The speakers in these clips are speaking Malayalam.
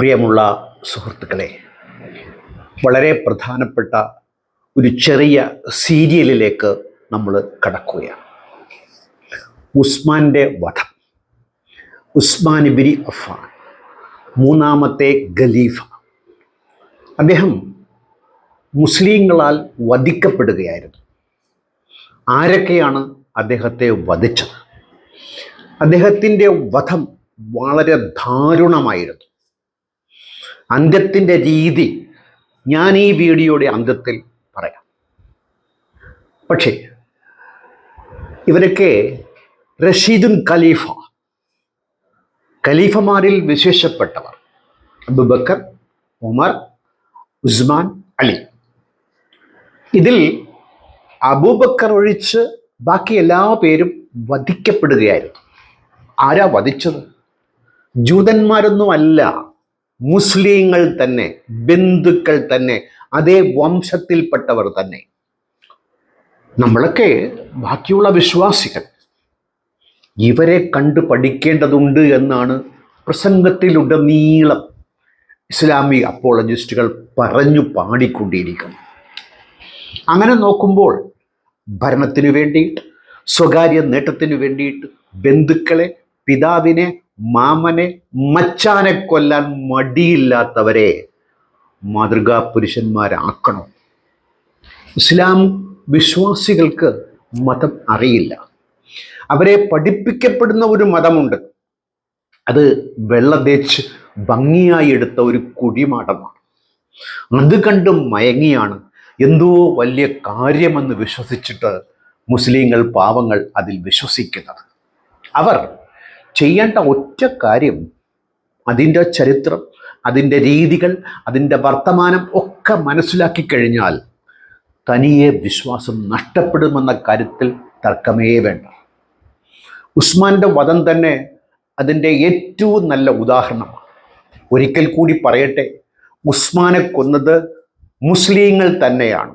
പ്രിയമുള്ള സുഹൃത്തുക്കളെ വളരെ പ്രധാനപ്പെട്ട ഒരു ചെറിയ സീരിയലിലേക്ക് നമ്മൾ കടക്കുകയാണ്. ഉസ്മാന്റെ വധം ഉസ്മാൻ ബിരി അഫാൻ മൂന്നാമത്തെ ഖലീഫ. അദ്ദേഹം മുസ്ലിങ്ങളാൽ വധിക്കപ്പെടുകയായിരുന്നു. ആരൊക്കെയാണ് അദ്ദേഹത്തെ വധിച്ചത്? അദ്ദേഹത്തിന്റെ വധം വളരെ ദാരുണമായിരുന്നു. അന്ത്യത്തിന്റെ രീതി ഞാൻ ഈ വീഡിയോയുടെ അന്ത്യത്തിൽ പറയാം. പക്ഷേ ഇവരൊക്കെ റഷീദുൻ ഖലീഫ. ഖലീഫമാരിൽ വിശേഷപ്പെട്ടവർ അബുബക്കർ ഉമർ ഉസ്മാൻ അലി. ഇതിൽ അബൂബക്കർ ഒഴിച്ച് ബാക്കി എല്ലാ പേരും വധിക്കപ്പെടുകയായിരുന്നു. ആരാ വധിച്ചത്? ജൂതന്മാരൊന്നുമല്ല. മുസ്ലിങ്ങൾ തന്നെ ബന്ധുക്കൾ തന്നെ അതേ വംശത്തിൽപ്പെട്ടവർ തന്നെ. നമ്മളൊക്കെ ബാക്കിയുള്ള വിശ്വാസികൾ. ഇവരെ കണ്ടു പഠിക്കേണ്ടതുണ്ട് എന്നാണ് പ്രസംഗത്തിലുടനീളം ഇസ്ലാമിക അപ്പോളജിസ്റ്റുകൾ പറഞ്ഞു പാടിക്കൊണ്ടിരിക്കുന്നു അങ്ങനെ നോക്കുമ്പോൾ ഭരണത്തിനു വേണ്ടിയിട്ട് സ്വകാര്യ നേട്ടത്തിനു വേണ്ടിയിട്ട് ബന്ധുക്കളെ പിതാവിനെ മാമനെ മച്ചാനെ കൊല്ലാൻ മടിയില്ലാത്തവരെ മാതൃകാ പുരുഷന്മാരാക്കണം ഇസ്ലാം വിശ്വാസികൾക്ക് മതം അറിയില്ല. അവരെ പഠിപ്പിക്കപ്പെടുന്ന ഒരു മതമുണ്ട്. അത് വെള്ളതേച്ച് ഭംഗിയായി എടുത്ത ഒരു കുഴിമാടമാണ്. അത് കണ്ടും മയങ്ങിയാണ്. എന്തോ വലിയ കാര്യമെന്ന് വിശ്വസിച്ചിട്ട് മുസ്ലിങ്ങൾ പാവങ്ങൾ അതിൽ വിശ്വസിക്കുന്നത്. അവർ ചെയ്യേണ്ട ഒറ്റ കാര്യം അതിന്റെ ചരിത്രം അതിന്റെ രീതികൾ അതിന്റെ വർത്തമാനം ഒക്കെ മനസ്സിലാക്കി കഴിഞ്ഞാൽ തനിയെ വിശ്വാസം നഷ്ടപ്പെടുമെന്ന കാര്യത്തിൽ തർക്കമേ വേണ്ട. ഉസ്മാന്റെ വധം തന്നെ അതിന്റെ ഏറ്റവും നല്ല ഉദാഹരണമാണ്. ഒരിക്കൽ കൂടി പറയട്ടെ ഉസ്മാനെ കൊന്നത് മുസ്ലിങ്ങൾ തന്നെയാണ്.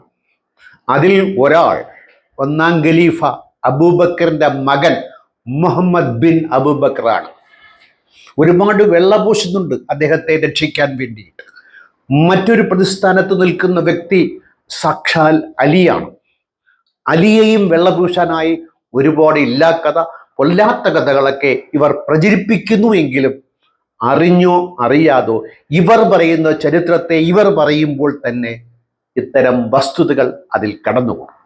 അതിൽ ഒരാൾ ഒന്നാം ഖലീഫ അബൂബക്കറിന്റെ മകൻ മുഹമ്മദ് ബിൻ അബുബക്കറാണ് ഒരുപാട് വെള്ളപൂശുന്നുണ്ട് അദ്ദേഹത്തെ രക്ഷിക്കാൻ വേണ്ടിയിട്ട്. മറ്റൊരു പ്രതിസ്ഥാനത്ത് നിൽക്കുന്ന വ്യക്തി സാക്ഷാൽ അലിയാണ്. അലിയെയും വെള്ളപൂശാനായി ഒരുപാട് ഇല്ലാ കഥ കൊല്ലാത്ത കഥകളൊക്കെ ഇവർ പ്രചരിപ്പിക്കുന്നു എങ്കിലും അറിഞ്ഞോ അറിയാതോ ഇവർ പറയുന്ന ചരിത്രത്തെ ഇവർ പറയുമ്പോൾ തന്നെ ഇത്തരം വസ്തുതകൾ അതിൽ കടന്നുപോകും.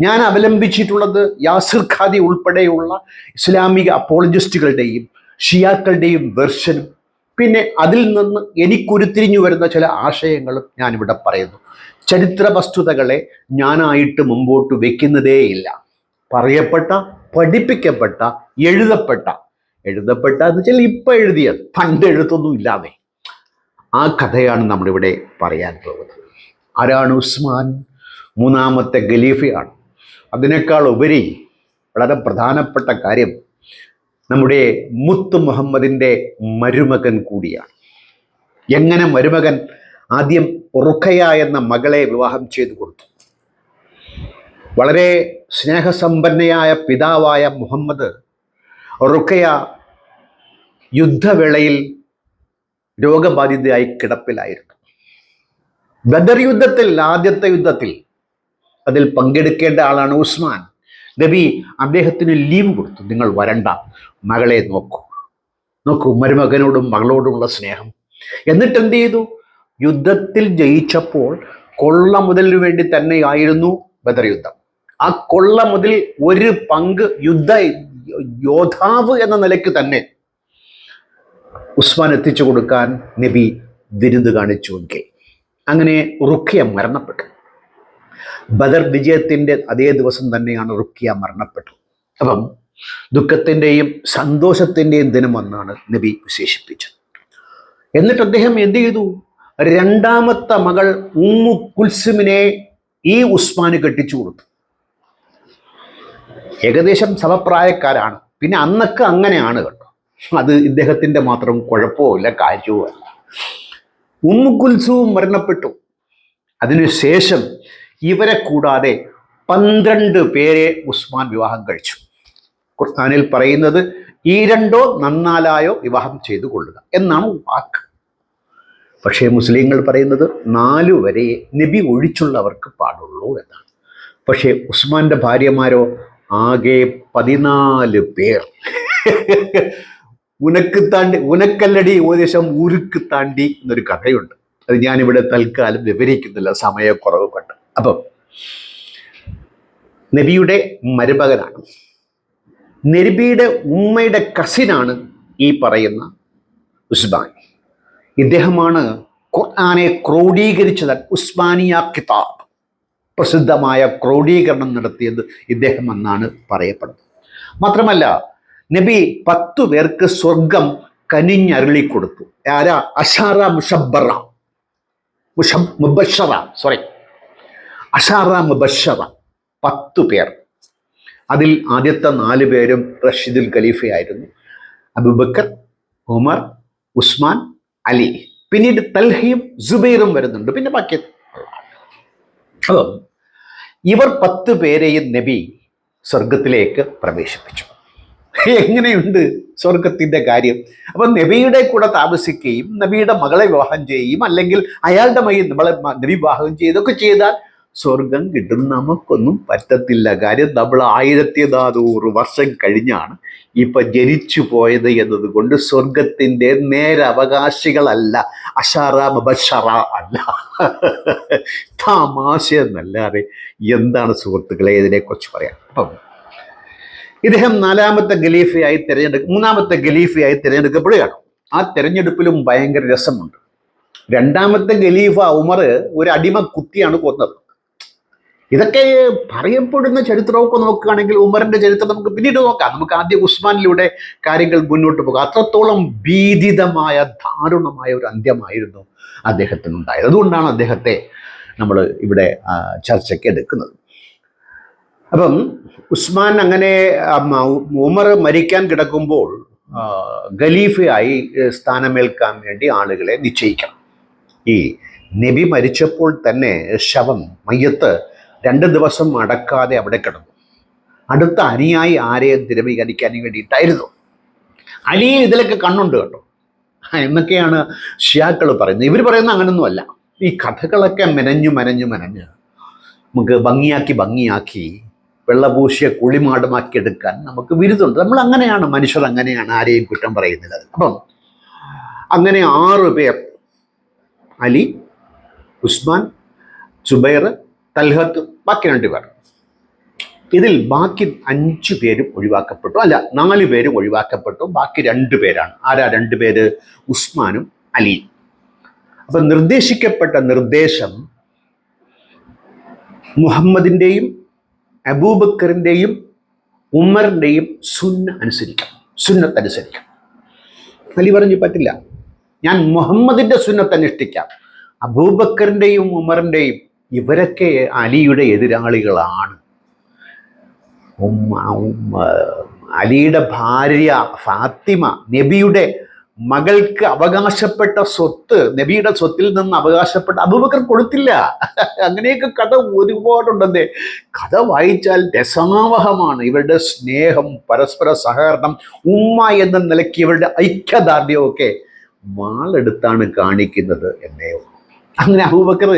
ഞാൻ അവലംബിച്ചിട്ടുള്ളത് യാസിർ ഖാദി ഉൾപ്പെടെയുള്ള ഇസ്ലാമിക അപ്പോളജിസ്റ്റുകളുടെയും ഷിയാക്കളുടെയും വെർഷനും. പിന്നെ അതിൽ നിന്ന് എനിക്കുരുത്തിരിഞ്ഞു വരുന്ന ചില ആശയങ്ങളും ഞാനിവിടെ പറയുന്നു. ചരിത്ര വസ്തുതകളെ ഞാനായിട്ട് മുമ്പോട്ട് വെക്കുന്നതേയില്ല. പറയപ്പെട്ട പഠിപ്പിക്കപ്പെട്ട എഴുതപ്പെട്ട. എഴുതപ്പെട്ട എന്ന് വെച്ചാൽ ഇപ്പം എഴുതിയത് പണ്ട് എഴുത്തൊന്നും ഇല്ലാതെ. ആ കഥയാണ് നമ്മളിവിടെ പറയാൻ പോകുന്നത് ആരാണ് ഉസ്മാൻ? മൂന്നാമത്തെ ഖലീഫയാണ് അതിനേക്കാൾ ഉപരി വളരെ പ്രധാനപ്പെട്ട കാര്യം നമ്മുടെ മുത്ത് മുഹമ്മദിന്റെ മരുമകൻ കൂടിയാണ്. എങ്ങനെ മരുമകൻ ആദ്യം റുഖയ എന്ന മകളെ വിവാഹം ചെയ്തു കൊടുത്തു? വളരെ സ്നേഹസമ്പന്നയായ പിതാവായ മുഹമ്മദ് റുഖയ യുദ്ധവേളയിൽ രോഗബാധിതയായി കിടപ്പിലായിരുന്നു. ബദർ യുദ്ധത്തിൽ ആദ്യത്തെ യുദ്ധത്തിൽ അതിൽ പങ്കെടുക്കേണ്ട ആളാണ് ഉസ്മാൻ. നബി അദ്ദേഹത്തിന് ലീവ് കൊടുത്തു. നിങ്ങൾ വരണ്ട. മകളെ നോക്കൂ. നോക്കൂ മരുമകനോടും മകളോടുമുള്ള സ്നേഹം. എന്നിട്ട് എന്ത് ചെയ്തു? യുദ്ധത്തിൽ ജയിച്ചപ്പോൾ കൊള്ള മുതലിനു വേണ്ടി തന്നെയായിരുന്നു ബദർ യുദ്ധം. ആ കൊള്ള മുതൽ ഒരു പങ്ക് യുദ്ധ യോദ്ധാവ് എന്ന നിലയ്ക്ക് തന്നെ ഉസ്മാൻ എത്തിച്ചു കൊടുക്കാൻ നബി വിരുന്ന് കാണിച്ചു എങ്കിൽ. അങ്ങനെ റുഖിയ മരണപ്പെട്ടു. ബദർ വിജയത്തിന്റെ അതേ ദിവസം തന്നെയാണ് റുക്കിയ മരണപ്പെട്ടു അപ്പം ദുഃഖത്തിന്റെയും സന്തോഷത്തിന്റെയും ദിനമെന്നാണ് നബി വിശേഷിപ്പിച്ചത്. എന്നിട്ട് അദ്ദേഹം എന്ത് ചെയ്തു? രണ്ടാമത്തെ മകൾ ഉമ്മു കുൽസുമിനെ ഈ ഉസ്മാന് കെട്ടിച്ചു കൊടുത്തു. ഏകദേശം സമപ്രായക്കാരാണ്. പിന്നെ അന്നൊക്കെ അങ്ങനെയാണ് കേട്ടോ. അത് ഇദ്ദേഹത്തിന്റെ മാത്രം കുഴപ്പമില്ല കാര്യവുമല്ല ഉമ്മു കുൽസുവും മരണപ്പെട്ടു. അതിനുശേഷം ഇവരെ കൂടാതെ പന്ത്രണ്ട് പേരെ ഉസ്മാൻ വിവാഹം കഴിച്ചു. ഖുർആാനിൽ പറയുന്നത് ഈ രണ്ടോ നന്നാലായോ വിവാഹം ചെയ്തു കൊള്ളുക എന്നാണ് വാക്ക്. പക്ഷേ മുസ്ലിങ്ങൾ പറയുന്നത് നാലു വരെ നബി ഒഴിച്ചുള്ളവർക്ക് പാടുള്ളൂ എന്നാണ്. പക്ഷേ ഉസ്മാന്റെ ഭാര്യമാരോ ആകെ പതിനാല് പേർ. ഉനക്ക് താണ്ടി ഉനക്കല്ലടി ഉപദേശം ഉരുക്ക് താണ്ടി എന്നൊരു കഥയുണ്ട്. അത് ഞാനിവിടെ തൽക്കാലം വിവരിക്കുന്നില്ല സമയക്കുറവ് കൊണ്ട്. അപ്പം നബിയുടെ മരുമകനാണ്. നബിയുടെ ഉമ്മയുടെ കസിനാണ് ഈ പറയുന്ന ഉസ്മാൻ. ഇദ്ദേഹമാണ് ഖുർആാനെ ക്രോഡീകരിച്ചത് ഉസ്മാനിയ കിതാബ് പ്രസിദ്ധമായ ക്രോഡീകരണം നടത്തിയത് ഇദ്ദേഹം എന്നാണ് പറയപ്പെടുന്നത്. മാത്രമല്ല നബി പത്തു പേർക്ക് സ്വർഗം കനിഞ്ഞരുളിക്കൊടുത്തു. ആരാ? അഷാറ മുഷബറ മുഷബ് മുബഷറ സോറി അഷാറ മുബഷറ പത്തു പേർ. അതിൽ ആദ്യത്തെ നാല് പേരും റഷീദുൽ ഖലീഫയായിരുന്നു. അബുബക്കർ ഉമർ ഉസ്മാൻ അലി. പിന്നീട് തൽഹയും ജുബൈറും വരുന്നുണ്ട്. പിന്നെ ബാക്കി ഇവർ പത്ത് പേരെയും നബി സ്വർഗത്തിലേക്ക് പ്രവേശിപ്പിച്ചു. എങ്ങനെയുണ്ട് സ്വർഗത്തിന്റെ കാര്യം? അപ്പൊ നബിയുടെ കൂടെ താമസിക്കുകയും നബിയുടെ മകളെ വിവാഹം ചെയ്യുകയും അല്ലെങ്കിൽ അയാളുടെ മകൻ നമ്മളെ നബി വിവാഹം ചെയ്തൊക്കെ ചെയ്താൽ സ്വർഗം കിട്ടും നമുക്കൊന്നും പറ്റത്തില്ല. കാര്യം നമ്മൾ ആയിരത്തി നാനൂറ് വർഷം കഴിഞ്ഞാണ് ഇപ്പം ജനിച്ചു പോയത് എന്നതുകൊണ്ട് സ്വർഗത്തിന്റെ നേരവകാശികളല്ല അഷറ ബഷറ അല്ല. തമാശ എന്നല്ലാതെ എന്താണ് സുഹൃത്തുക്കളെ ഇതിനെക്കുറിച്ച് പറയാം അപ്പം ഇദ്ദേഹം നാലാമത്തെ ഗലീഫയായി തിരഞ്ഞെടുക്ക മൂന്നാമത്തെ ഗലീഫയായി തിരഞ്ഞെടുക്കപ്പെടുകയാണ്. ആ തിരഞ്ഞെടുപ്പിലും ഭയങ്കര രസമുണ്ട്. രണ്ടാമത്തെ ഖലീഫ ഉമർ ഒരു അടിമ കുത്തിയാണ് കൊന്നത്. ഇതൊക്കെ പറയപ്പെടുന്ന ചരിത്രമൊക്കെ നോക്കുകയാണെങ്കിൽ ഉമറിന്റെ ചരിത്രം നമുക്ക് പിന്നീട് നോക്കാം. നമുക്ക് ആദ്യം ഉസ്മാനിലൂടെ കാര്യങ്ങൾ മുന്നോട്ട് പോകാം. അത്രത്തോളം ഭീതിതമായ ദാരുണമായ ഒരു അന്ത്യമായിരുന്നു അദ്ദേഹത്തിനുണ്ടായത്. അതുകൊണ്ടാണ് അദ്ദേഹത്തെ നമ്മൾ ഇവിടെ ചർച്ചയ്ക്ക് എടുക്കുന്നത്. അപ്പം ഉസ്മാൻ അങ്ങനെ ഉമർ മരിക്കാൻ കിടക്കുമ്പോൾ ഖലീഫയായി സ്ഥാനമേൽക്കാൻ വേണ്ടി ആളുകളെ നിശ്ചയിക്കണം. ഈ നബി മരിച്ചപ്പോൾ തന്നെ ശവം മയ്യത്ത് രണ്ട് ദിവസം അടക്കാതെ അവിടെ കിടന്നു. അടുത്ത അനിയായി ആരെയും ദ്രവീകരിക്കാൻ വേണ്ടിയിട്ടായിരുന്നു. അലി ഇതിലൊക്കെ കണ്ണുണ്ട് കേട്ടോ. എന്നൊക്കെയാണ് ഷിയാക്കൾ പറയുന്നത്. ഇവർ പറയുന്നത് അങ്ങനൊന്നുമല്ല. ഈ കഥകളൊക്കെ മെനഞ്ഞു മെനഞ്ഞു മെനഞ്ഞ് നമുക്ക് ഭംഗിയാക്കി ഭംഗിയാക്കി വെള്ളപൂശിയ കുളിമാടമാക്കി എടുക്കാൻ നമുക്ക് വിരുദ്ധമുണ്ട് നമ്മൾ അങ്ങനെയാണ് മനുഷ്യർ അങ്ങനെയാണ് ആരെയും കുറ്റം പറയുന്നത്. അപ്പം അങ്ങനെ ആറ് പേർ അലി ഉസ്മാൻ സുബൈർ തൽഹത്ത് ബാക്കി രണ്ട് പേർ. ഇതിൽ ബാക്കി അഞ്ച് പേരും ഒഴിവാക്കപ്പെട്ടു. അല്ല നാല് പേരും ഒഴിവാക്കപ്പെട്ടു. ബാക്കി രണ്ട് പേരാണ്. ആരാ രണ്ട് പേര്? ഉസ്മാനും അലിയും. അപ്പം നിർദ്ദേശിക്കപ്പെട്ട നിർദ്ദേശം മുഹമ്മദിന്റെയും അബൂബക്കറിന്റെയും ഉമ്മറിന്റെയും സുന്ന അനുസരിക്കണം. സുന്നത്ത് അനുസരിക്കണം അലി പറഞ്ഞു പറ്റില്ല. ഞാൻ മുഹമ്മദിന്റെ സുന്നത്ത് അനുഷ്ഠിക്കാം. അബൂബക്കറിന്റെയും ഉമറിന്റെയും ഇവരൊക്കെ അലിയുടെ എതിരാളികളാണ്. അലിയുടെ ഭാര്യ ഫാത്തിമ നബിയുടെ മകൾക്ക് അവകാശപ്പെട്ട സ്വത്ത് നബിയുടെ സ്വത്തിൽ നിന്ന് അവകാശപ്പെട്ട അബൂബക്കർ കൊടുത്തില്ല. അങ്ങനെയൊക്കെ കഥ ഒരുപാടുണ്ടെന്നേ. കഥ വായിച്ചാൽ രസാവഹമാണ് ഇവരുടെ സ്നേഹം പരസ്പര സഹകരണം ഉമ്മ എന്ന നിലയ്ക്ക് ഇവരുടെ ഐക്യദാർഢ്യമൊക്കെ വാളെടുത്താണ് കാണിക്കുന്നത് എന്നേ അങ്ങനെ അബൂബക്കർ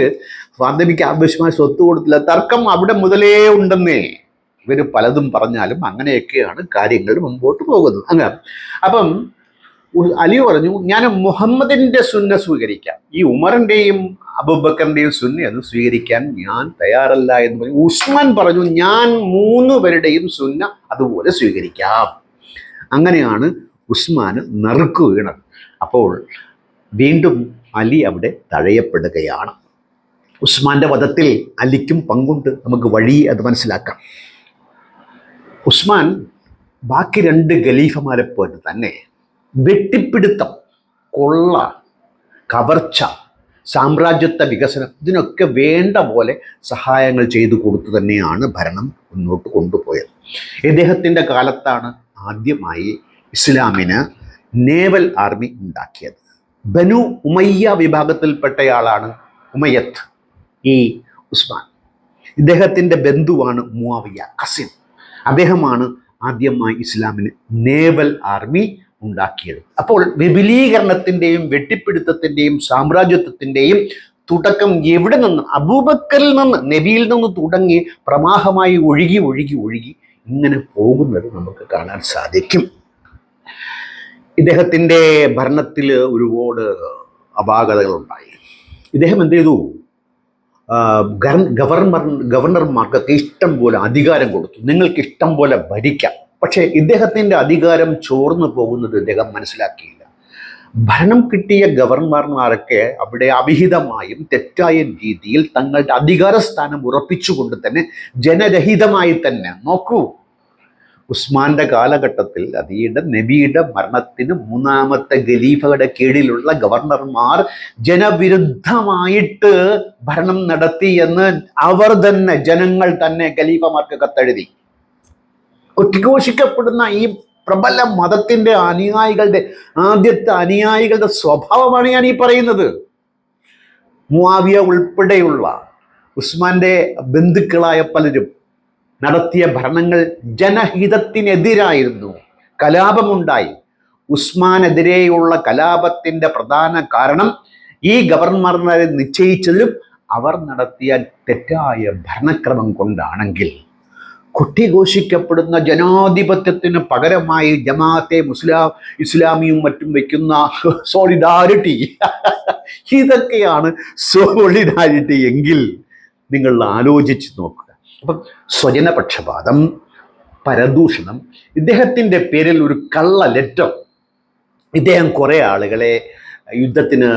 ഫാത്തിമയ്ക്ക് ആവശ്യമായ സ്വത്ത് കൊടുത്തില്ല. തർക്കം അവിടെ മുതലേ ഉണ്ടെന്നേ ഇവർ പലതും പറഞ്ഞാലും അങ്ങനെയൊക്കെയാണ് കാര്യങ്ങൾ മുമ്പോട്ട് പോകുന്നത്. അങ്ങനെ അപ്പം അലി പറഞ്ഞു ഞാൻ മുഹമ്മദിന്റെ സുന്ന സ്വീകരിക്കാം. ഈ ഉമറിന്റെയും അബൂബക്കറിന്റെയും സുന്ന അത് സ്വീകരിക്കാൻ ഞാൻ തയ്യാറല്ല എന്ന് പറഞ്ഞു. ഉസ്മാൻ പറഞ്ഞു ഞാൻ മൂന്ന് പേരുടെയും സുന്ന അതുപോലെ സ്വീകരിക്കാം. അങ്ങനെയാണ് ഉസ്മാൻ നറുക്കു വീണത്. അപ്പോൾ വീണ്ടും അലി അവിടെ തഴയപ്പെടുകയാണ്. ഉസ്മാന്റെ വധത്തിൽ അലിക്കും പങ്കുണ്ട്. നമുക്ക് വഴി അത് മനസ്സിലാക്കാം. ഉസ്മാൻ ബാക്കി രണ്ട് ഖലീഫമാരെ പോലെ തന്നെ വെട്ടിപ്പിടുത്തം കൊള്ള കവർച്ച സാമ്രാജ്യത്വ വികസനം ഇതിനൊക്കെ വേണ്ട പോലെ സഹായങ്ങൾ ചെയ്തു കൊടുത്തു തന്നെയാണ് ഭരണം മുന്നോട്ട് കൊണ്ടുപോയത്. ഇദ്ദേഹത്തിന്റെ കാലത്താണ് ആദ്യമായി ഇസ്ലാമിന് നേവൽ ആർമി ഉണ്ടാക്കിയത്. ബനു ഉമയ്യ വിഭാഗത്തിൽപ്പെട്ടയാളാണ് ഉമയത്ത് ഈ ഉസ്മാൻ. ഇദ്ദേഹത്തിന്റെ ബന്ധുവാണ് മുവാവിയ കസിൻ അദ്ദേഹമാണ് ആദ്യമായി ഇസ്ലാമിന് നേവൽ ആർമി ഉണ്ടാക്കിയത്. അപ്പോൾ വിപുലീകരണത്തിന്റെയും വെട്ടിപ്പിടുത്തത്തിന്റെയും സാമ്രാജ്യത്വത്തിന്റെയും തുടക്കം എവിടെ നിന്ന്? അബൂബക്കറിൽ നിന്ന് നബിയിൽ നിന്ന് തുടങ്ങി പ്രമാഹമായി ഒഴുകി ഒഴുകി ഒഴുകി ഇങ്ങനെ പോകുന്നത് നമുക്ക് കാണാൻ സാധിക്കും. ഇദ്ദേഹത്തിന്റെ ഭരണത്തിൽ ഒരുപാട് അപാകതകളുണ്ടായി. ഇദ്ദേഹം എന്ത് ചെയ്തു? ഗവർണർ ഗവർണർമാർക്ക് ഇഷ്ടം പോലെ അധികാരം കൊടുത്തു. നിങ്ങൾക്ക് ഇഷ്ടം പോലെ ഭരിക്കാം. പക്ഷേ ഇദ്ദേഹത്തിന്റെ അധികാരം ചോർന്നു പോകുന്നത് ഇദ്ദേഹം മനസ്സിലാക്കിയില്ല. ഭരണം കിട്ടിയ ഗവർണർമാരൊക്കെ അവിടെ അവിഹിതമായും തെറ്റായ രീതിയിൽ തങ്ങളുടെ അധികാര സ്ഥാനം ഉറപ്പിച്ചുകൊണ്ട് തന്നെ ജനരഹിതമായി തന്നെ നോക്കൂ ഉസ്മാന്റെ കാലഘട്ടത്തിൽ അതിയുടെ നബിയുടെ മരണത്തിന് മൂന്നാമത്തെ ഖലീഫയുടെ കീഴിലുള്ള ഗവർണർമാർ ജനവിരുദ്ധമായിട്ട് ഭരണം നടത്തി എന്ന് അവർ തന്നെ ജനങ്ങൾ തന്നെ ഖലീഫമാർക്ക് കത്തെഴുതി. ഉദ്ഘോഷിക്കപ്പെടുന്ന ഈ പ്രബല മതത്തിന്റെ അനുയായികളുടെ ആദ്യത്തെ അനുയായികളുടെ സ്വഭാവമാണ് ഞാൻ ഈ പറയുന്നത്. മുവാവിയ ഉൾപ്പെടെയുള്ള ഉസ്മാന്റെ ബന്ധുക്കളായ പലരും നടത്തിയ ഭരണങ്ങൾ ജനഹിതത്തിനെതിരായിരുന്നു. കലാപമുണ്ടായി. ഉസ്മാനെതിരെയുള്ള കലാപത്തിന്റെ പ്രധാന കാരണം ഈ ഗവർണർമാരെ നിശ്ചയിച്ചതിലും അവർ നടത്തിയ തെറ്റായ ഭരണക്രമം കൊണ്ടാണെങ്കിൽ. കുട്ടിഘോഷിക്കപ്പെടുന്ന ജനാധിപത്യത്തിന് പകരമായി ജമാഅത്തെ മുസ്ലാം ഇസ്ലാമിയും മറ്റും വയ്ക്കുന്ന സോളിഡാരിറ്റി ഇതൊക്കെയാണ് സോളിഡാരിറ്റി എങ്കിൽ നിങ്ങൾ ആലോചിച്ച് നോക്കുക അപ്പം സ്വജനപക്ഷപാതം പരദൂഷണം ഇദ്ദേഹത്തിന്റെ പേരിൽ ഒരു കള്ള ലെറ്റർ ഇദ്ദേഹം കുറേ ആളുകളെ യുദ്ധത്തിന്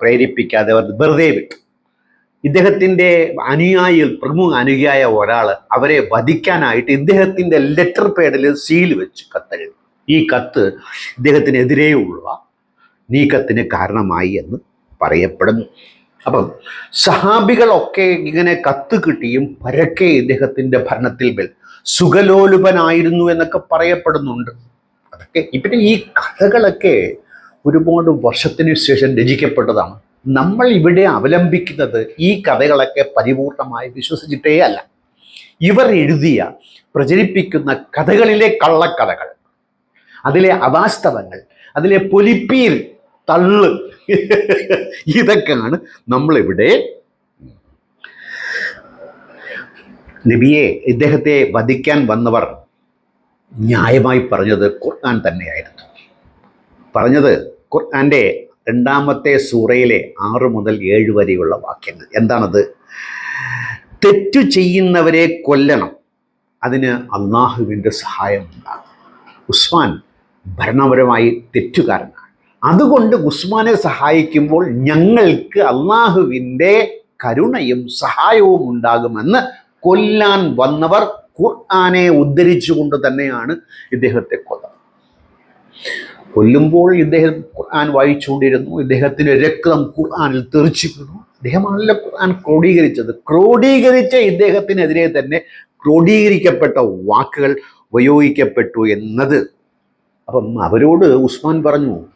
പ്രേരിപ്പിക്കാതെ വെറുതെ വിട്ടു. ഇദ്ദേഹത്തിന്റെ അനുയായി പ്രമുഖ അനുയായ ഒരാൾ അവരെ വധിക്കാനായിട്ട് ഇദ്ദേഹത്തിന്റെ ലെറ്റർ പേഡിൽ സീൽ വെച്ച് കത്തെഴുതി. ഈ കത്ത് ഇദ്ദേഹത്തിനെതിരെയുള്ള നീക്കത്തിന് കാരണമായി എന്ന് പറയപ്പെടുന്നു. അപ്പം സഹാബികളൊക്കെ ഇങ്ങനെ കത്ത് കിട്ടിയും പരക്കെ ഇദ്ദേഹത്തിന്റെ ഭരണത്തിൽ മേൽ സുഖലോലുപനായിരുന്നു എന്നൊക്കെ പറയപ്പെടുന്നുണ്ട്. അതൊക്കെ പിന്നെ ഈ കഥകളൊക്കെ ഒരുപാട് വർഷത്തിന് ശേഷം രചിക്കപ്പെട്ടതാണ്. നമ്മൾ ഇവിടെ അവലംബിക്കുന്നത് ഈ കഥകളൊക്കെ പരിപൂർണമായി വിശ്വസിച്ചിട്ടേ അല്ല. ഇവർ എഴുതിയ പ്രചരിപ്പിക്കുന്ന കഥകളിലെ കള്ളക്കഥകൾ അതിലെ അവാസ്തവങ്ങൾ അതിലെ പൊലിപ്പീർ തള്ള്. ഇതൊക്കെയാണ് നമ്മളിവിടെ നബിയെ ഇദ്ദേഹത്തെ വധിക്കാൻ വന്നവർ ന്യായമായി പറഞ്ഞത് ഖുർആൻ തന്നെയായിരുന്നു. പറഞ്ഞത് ഖുർആന്റെ രണ്ടാമത്തെ സൂറയിലെ ആറ് മുതൽ ഏഴ് വരെയുള്ള വാക്യങ്ങൾ. എന്താണത്? തെറ്റു ചെയ്യുന്നവരെ കൊല്ലണം. അതിന് അള്ളാഹുവിന്റെ സഹായം ഉണ്ടാകും. ഉസ്മാൻ ഭരണപരമായി തെറ്റുകാരനാണ്. അതുകൊണ്ട് ഉസ്മാനെ സഹായിക്കുമ്പോൾ ഞങ്ങൾക്ക് അള്ളാഹുവിന്റെ കരുണയും സഹായവും ഉണ്ടാകുമെന്ന് കൊല്ലാൻ വന്നവർ ഖുർആനെ ഉദ്ധരിച്ചുകൊണ്ട് തന്നെയാണ് ഇദ്ദേഹത്തെ കൊന്നത്. കൊല്ലുമ്പോൾ ഇദ്ദേഹം ഖുർആൻ വായിച്ചുകൊണ്ടിരുന്നു. ഇദ്ദേഹത്തിന് രക്തം ഖുർആാനിൽ തെറിച്ചിരുന്നു. ഇദ്ദേഹമാണല്ലോ ഖുർആൻ ക്രോഡീകരിച്ചത്. ക്രോഡീകരിച്ച ഇദ്ദേഹത്തിനെതിരെ തന്നെ ക്രോഡീകരിക്കപ്പെട്ട വാക്കുകൾ ഉപയോഗിക്കപ്പെട്ടു എന്നത്. അപ്പം അവരോട് ഉസ്മാൻ പറഞ്ഞു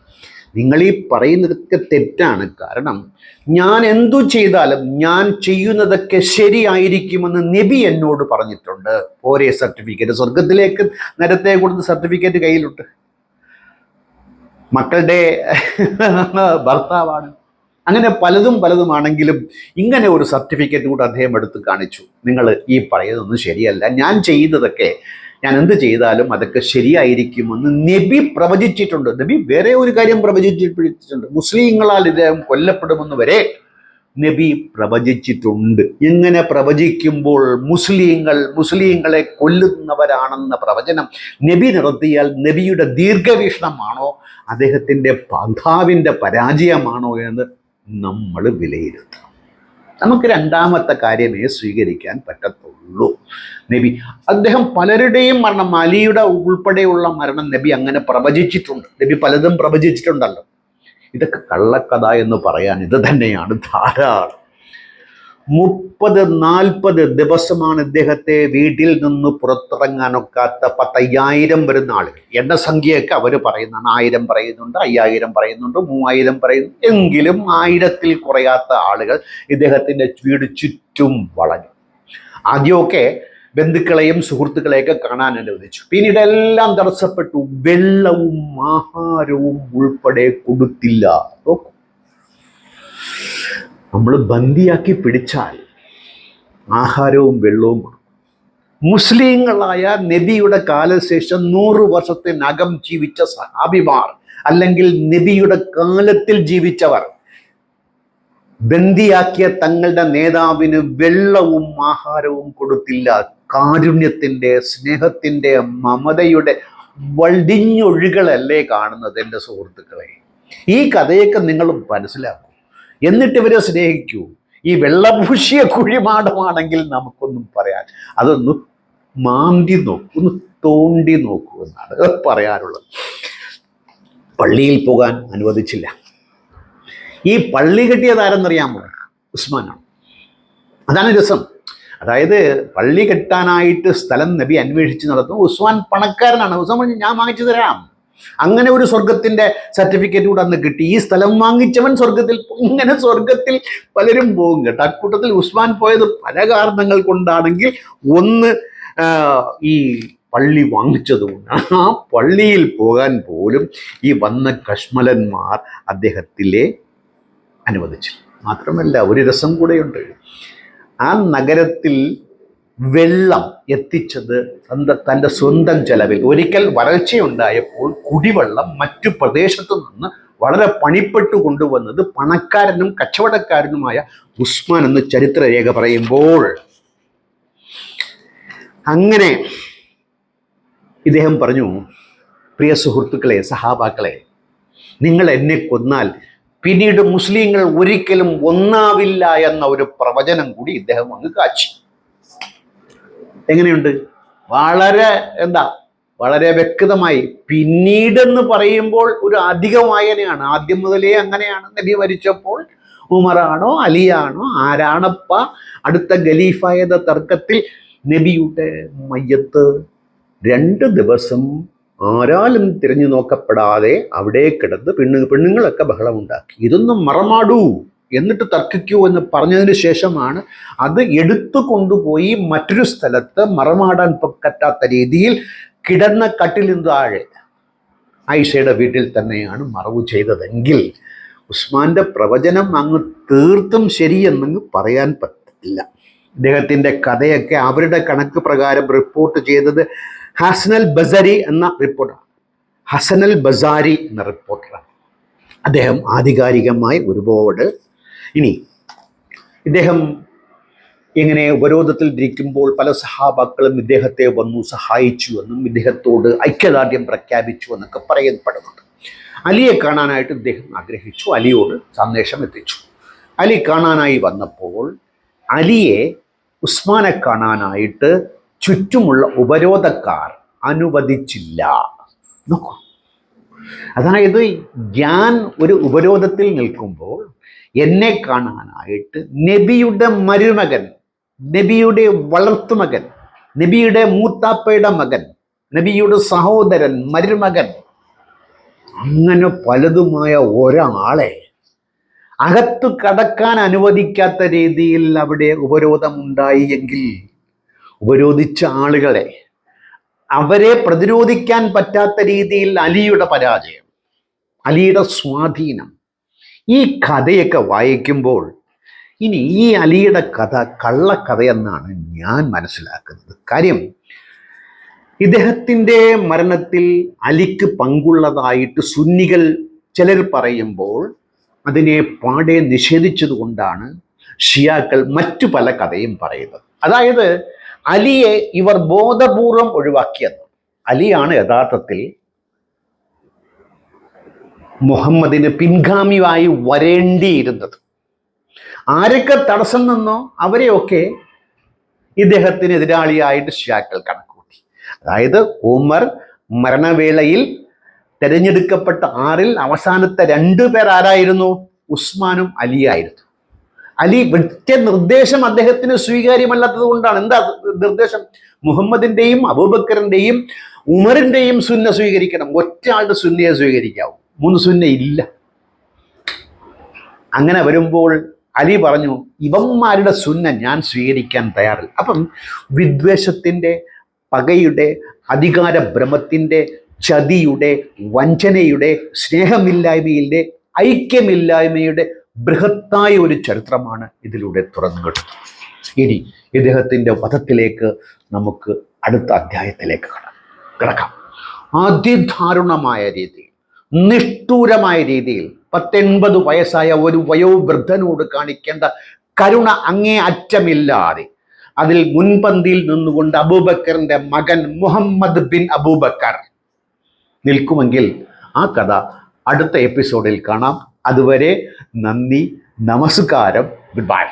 നിങ്ങൾ ഈ പറയുന്നതൊക്കെ തെറ്റാണ്. കാരണം ഞാൻ എന്തു ചെയ്താലും ഞാൻ ചെയ്യുന്നതൊക്കെ ശരിയായിരിക്കുമെന്ന് നബി എന്നോട് പറഞ്ഞിട്ടുണ്ട്. ഒരേ സർട്ടിഫിക്കറ്റ്. സ്വർഗത്തിലേക്ക് നേരത്തെ കൊടുത്ത സർട്ടിഫിക്കറ്റ് കയ്യിലുണ്ട്. മക്കളുടെ ഭർത്താവാണ്. അങ്ങനെ പലതും പലതുമാണെങ്കിലും ഇങ്ങനെ ഒരു സർട്ടിഫിക്കറ്റ് കൂടെ അദ്ദേഹം എടുത്ത് കാണിച്ചു. നിങ്ങൾ ഈ പറയുന്നതൊന്നും ശരിയല്ല. ഞാൻ ചെയ്യുന്നതൊക്കെ ഞാൻ എന്ത് ചെയ്താലും അതൊക്കെ ശരിയായിരിക്കുമെന്ന് നബി പ്രവചിച്ചിട്ടുണ്ട്. നബി വേറെ ഒരു കാര്യം പ്രവചിച്ചിട്ടുണ്ട്. മുസ്ലിങ്ങളാൽ ഇദ്ദേഹം കൊല്ലപ്പെടുമെന്ന് വരെ നബി പ്രവചിച്ചിട്ടുണ്ട്. ഇങ്ങനെ പ്രവചിക്കുമ്പോൾ മുസ്ലിങ്ങൾ മുസ്ലിങ്ങളെ കൊല്ലുന്നവരാണെന്ന പ്രവചനം നബി നടത്തിയാൽ നബിയുടെ ദീർഘവീക്ഷണമാണോ അദ്ദേഹത്തിന്റെ പന്ഥാവിന്റെ പരാജയമാണോ എന്ന് നമ്മൾ വിലയിരുത്തണം. നമുക്ക് രണ്ടാമത്തെ കാര്യമേ സ്വീകരിക്കാൻ പറ്റത്തുള്ളൂ. നബി അദ്ദേഹം പലരുടെയും മരണം അലിയുടെ ഉൾപ്പെടെയുള്ള മരണം നബി അങ്ങനെ പ്രവചിച്ചിട്ടുണ്ട്. നബി പലതും പ്രവചിച്ചിട്ടുണ്ടല്ലോ. ഇതൊക്കെ കള്ളക്കഥ എന്ന് പറയാൻ ഇത് തന്നെയാണ് ധാരാളം. മുപ്പത് നാൽപ്പത് ദിവസമാണ് ഇദ്ദേഹത്തെ വീട്ടിൽ നിന്ന് പുറത്തിറങ്ങാനൊക്കാത്ത പത്തയ്യായിരം വരുന്ന ആളുകൾ. എണ്ണസംഖ്യയൊക്കെ അവർ പറയുന്നതാണ്. ആയിരം പറയുന്നുണ്ട് അയ്യായിരം പറയുന്നുണ്ട് മൂവായിരം പറയുന്നു. എങ്കിലും ആയിരത്തിൽ കുറയാത്ത ആളുകൾ ഇദ്ദേഹത്തിന്റെ വീട് ചുറ്റും വളഞ്ഞു. ആദ്യമൊക്കെ ബന്ധുക്കളെയും സുഹൃത്തുക്കളെയൊക്കെ കാണാൻ അനുവദിച്ചു. പിന്നീട് എല്ലാം തടസ്സപ്പെട്ടു. വെള്ളവും ആഹാരവും ഉൾപ്പെടെ കൊടുത്തില്ല. നമ്മൾ ബന്ദിയാക്കി പിടിച്ചാൽ ആഹാരവും വെള്ളവും മുസ്ലിങ്ങളായ നബിയുടെ കാലശേഷം നൂറ് വർഷത്തിനകം ജീവിച്ച സഹാബിമാർ അല്ലെങ്കിൽ നബിയുടെ കാലത്തിൽ ജീവിച്ചവർ ബന്ദിയാക്കിയ തങ്ങളുടെ നേതാവിന് വെള്ളവും ആഹാരവും കൊടുത്തില്ല. കാരുണ്യത്തിന്റെ സ്നേഹത്തിന്റെ മമതയുടെ വൾടിഞ്ഞൊഴുകളല്ലേ കാണുന്നത് എന്റെ സുഹൃത്തുക്കളെ? ഈ കഥയൊക്കെ നിങ്ങൾ മനസ്സിലാക്കൂ. എന്നിട്ട് ഇവരെ സ്നേഹിക്കൂ. ഈ വെള്ളപൂശിയ കുഴിമാടമാണെങ്കിൽ നമുക്കൊന്നും പറയാൻ അതൊന്ന് മാന്തി നോക്കൂ ഒന്ന് തോണ്ടി നോക്കൂ എന്നാണ് പറയാനുള്ളത് പള്ളിയിൽ പോകാൻ അനുവദിച്ചില്ല. ഈ പള്ളി കെട്ടിയത് ആരെന്നറിയാമോ? ഉസ്മാനാണ്. അതാണ് രസം. അതായത് പള്ളി കെട്ടാനായിട്ട് സ്ഥലം നബി അന്വേഷിച്ച് നടത്തും ഉസ്മാൻ പണക്കാരനാണ്. ഉസ്മാൻ ഞാൻ വാങ്ങിച്ചു തരാം. അങ്ങനെ ഒരു സ്വർഗത്തിന്റെ സർട്ടിഫിക്കറ്റ് കൂടെ അന്ന് കിട്ടി. ഈ സ്ഥലം വാങ്ങിച്ചവൻ സ്വർഗത്തിൽ. ഇങ്ങനെ സ്വർഗത്തിൽ പലരും പോകും കേട്ടോ. അക്കൂട്ടത്തിൽ ഉസ്മാൻ പോയത് പല കാരണങ്ങൾ കൊണ്ടാണെങ്കിൽ ഒന്ന് ഈ പള്ളി വാങ്ങിച്ചതുകൊണ്ട് ആ പള്ളിയിൽ പോകാൻ പോലും ഈ വന്ന കശ്മലന്മാർ അദ്ദേഹത്തിലെ അനുവദിച്ചു മാത്രമല്ല ഒരു രസം കൂടെയുണ്ട്. ആ നഗരത്തിൽ വെള്ളം എത്തിച്ചത് തന്റെ സ്വന്തം ചെലവിൽ. ഒരിക്കൽ വരൾച്ചയുണ്ടായപ്പോൾ കുടിവെള്ളം മറ്റു പ്രദേശത്തു നിന്ന് വളരെ പണിപ്പെട്ടു കൊണ്ടുവന്നത് പണക്കാരനും കച്ചവടക്കാരനുമായ ഉസ്മാൻ എന്ന് ചരിത്രരേഖ പറയുമ്പോൾ. അങ്ങനെ ഇദ്ദേഹം പറഞ്ഞു പ്രിയ സുഹൃത്തുക്കളെ സഹാബാക്കളെ നിങ്ങൾ എന്നെ കൊന്നാൽ പിന്നീട് മുസ്ലിങ്ങൾ ഒരിക്കലും ഒന്നാവില്ല എന്ന ഒരു പ്രവചനം കൂടി ഇദ്ദേഹം അങ്ങ് കാച്ചി. എങ്ങനെയുണ്ട്? വളരെ എന്താ വളരെ വ്യക്തമായി. പിന്നീടെന്ന് പറയുമ്പോൾ ഒരു അധിക വായനയാണ് ആദ്യം മുതലേ അങ്ങനെയാണ് നബി മരിച്ചപ്പോൾ ഉമറാണോ അലിയാണോ ആരാണപ്പ? അടുത്ത ഖലീഫായത് തർക്കത്തിൽ നബിയുടെ മയ്യത്ത് രണ്ട് ദിവസം ആരാലും തിരഞ്ഞു നോക്കപ്പെടാതെ അവിടെ കിടന്ന് പെണ്ണു പെണ്ണുങ്ങളൊക്കെ ബഹളമുണ്ടാക്കി. ഇതൊന്നും മറമാടൂ. എന്നിട്ട് തർക്കിക്കൂ എന്ന് പറഞ്ഞതിന് ശേഷമാണ് അത് എടുത്തു കൊണ്ടുപോയി മറ്റൊരു സ്ഥലത്ത് മറമാടാൻ പറ്റാത്ത രീതിയിൽ കിടന്ന കട്ടിലിന് താഴെ. ആയിഷയുടെ വീട്ടിൽ തന്നെയാണ് മറവ് ചെയ്തതെങ്കിൽ ഉസ്മാന്റെ പ്രവചനം അങ്ങ് തീർത്തും ശരിയെന്നങ്ങ് പറയാൻ പറ്റില്ല. ഇദ്ദേഹത്തിന്റെ കഥയൊക്കെ അവരുടെ കണക്ക് പ്രകാരം റിപ്പോർട്ട് ചെയ്തത് ഹസനൽ ബസരി എന്ന റിപ്പോർട്ടാണ് ഹസനൽ ബസാരി എന്ന റിപ്പോർട്ടറാണ് അദ്ദേഹം ആധികാരികമായി ഒരുപാട് ഇനി ഇദ്ദേഹം ഇങ്ങനെ ഉപരോധത്തിൽ ഇരിക്കുമ്പോൾ പല സഹാബാക്കളും ഇദ്ദേഹത്തെ വന്നു സഹായിച്ചു എന്നും ഇദ്ദേഹത്തോട് ഐക്യദാർഢ്യം പ്രഖ്യാപിച്ചു എന്നൊക്കെ പറയപ്പെടുന്നുണ്ട്. അലിയെ കാണാനായിട്ട് ഇദ്ദേഹം ആഗ്രഹിച്ചു അലിയോട് സന്ദേശം എത്തിച്ചു. അലി കാണാനായി വന്നപ്പോൾ അലിയെ ഉസ്മാനെ കാണാനായിട്ട് ചുറ്റുമുള്ള ഉപരോധക്കാർ അനുവദിച്ചില്ല. നോക്കൂ. അതായത് ഞാൻ ഒരു ഉപരോധത്തിൽ നിൽക്കുമ്പോൾ എന്നെ കാണാനായിട്ട് നബിയുടെ മരുമകൻ നബിയുടെ വളർത്തുമകൻ നബിയുടെ മൂത്താപ്പയുടെ മകൻ നബിയുടെ സഹോദരൻ മരുമകൻ അങ്ങനെ പലതുമായ ഒരാളെ അകത്തു കടക്കാൻ അനുവദിക്കാത്ത രീതിയിൽ അവിടെ ഉപരോധമുണ്ടായി എങ്കിൽ ഉപരോധിച്ച ആളുകളെ അവരെ പ്രതിരോധിക്കാൻ പറ്റാത്ത രീതിയിൽ അലിയുടെ പരാജയം അലിയുടെ സ്വാധീനം ഈ കഥയൊക്കെ വായിക്കുമ്പോൾ ഇനി ഈ അലിയുടെ കഥ കള്ളക്കഥയെന്നാണ് ഞാൻ മനസ്സിലാക്കുന്നത്. കാര്യം ഇദ്ദേഹത്തിന്റെ മരണത്തിൽ അലിക്ക് പങ്കുള്ളതായിട്ട് സുന്നികൾ ചിലർ പറയുമ്പോൾ അതിനെ പാടെ നിഷേധിച്ചതുകൊണ്ടാണ് ഷിയാക്കൾ മറ്റു പല കഥയും പറയുന്നത്. അതായത് അലിയെ ഇവർ ബോധപൂർവം ഒഴിവാക്കിയെന്ന്. അലിയാണ് യഥാർത്ഥത്തിൽ മുഹമ്മദിന് പിൻഗാമിയായി വരേണ്ടിയിരുന്നത്. ആരൊക്കെ തടസ്സം നിന്നോ അവരെയൊക്കെ ഇദ്ദേഹത്തിന് എതിരാളിയായിട്ട് ഷിയാക്കൾ കണക്കൂട്ടി അതായത് ഉമർ മരണവേളയിൽ തിരഞ്ഞെടുക്കപ്പെട്ട ആറിൽ അവസാനത്തെ രണ്ടു പേർ ആരായിരുന്നു? ഉസ്മാനും അലിയായിരുന്നു. അലി വൃത്യ നിർദ്ദേശം അദ്ദേഹത്തിന് സ്വീകാര്യമല്ലാത്തത് കൊണ്ടാണ്. എന്താ നിർദ്ദേശം? മുഹമ്മദിന്റെയും അബൂബക്കറിന്റെയും ഉമറിന്റെയും സുന്ന സ്വീകരിക്കണം. ഒറ്റ ആളുടെ സുന്നയെ സ്വീകരിക്കാവൂ. മൂന്ന് സുന്ന ഇല്ല. അങ്ങനെ വരുമ്പോൾ അലി പറഞ്ഞു ഇവന്മാരുടെ സുന്ന ഞാൻ സ്വീകരിക്കാൻ തയ്യാറില്ല. അപ്പം വിദ്വേഷത്തിന്റെ പകയുടെ അധികാര ഭ്രമത്തിന്റെ ചതിയുടെ വഞ്ചനയുടെ സ്നേഹമില്ലായ്മയിലെ ഐക്യമില്ലായ്മയുടെ ബൃഹത്തായ ഒരു ചരിത്രമാണ് ഇതിലൂടെ തുറന്നു കിട്ടുന്നത്. ഇനി ഇദ്ദേഹത്തിന്റെ വധത്തിലേക്ക് നമുക്ക് അടുത്ത അധ്യായത്തിലേക്ക് കടക്കാം. അതിദാരുണമായ രീതിയിൽ നിഷ്ഠൂരമായ രീതിയിൽ പത്തൊൻപത് വയസ്സായ ഒരു വയോവൃദ്ധനോട് കാണിക്കേണ്ട കരുണ അങ്ങേ അറ്റമില്ലാതെ അതിൽ മുൻപന്തിയിൽ നിന്നുകൊണ്ട് അബൂബക്കറിന്റെ മകൻ മുഹമ്മദ് ബിൻ അബൂബക്കർ നിൽക്കുമെങ്കിൽ ആ കഥ അടുത്ത എപ്പിസോഡിൽ കാണാം. അതുവരെ നന്ദി നമസ്കാരം ഗുഡ് ബൈ.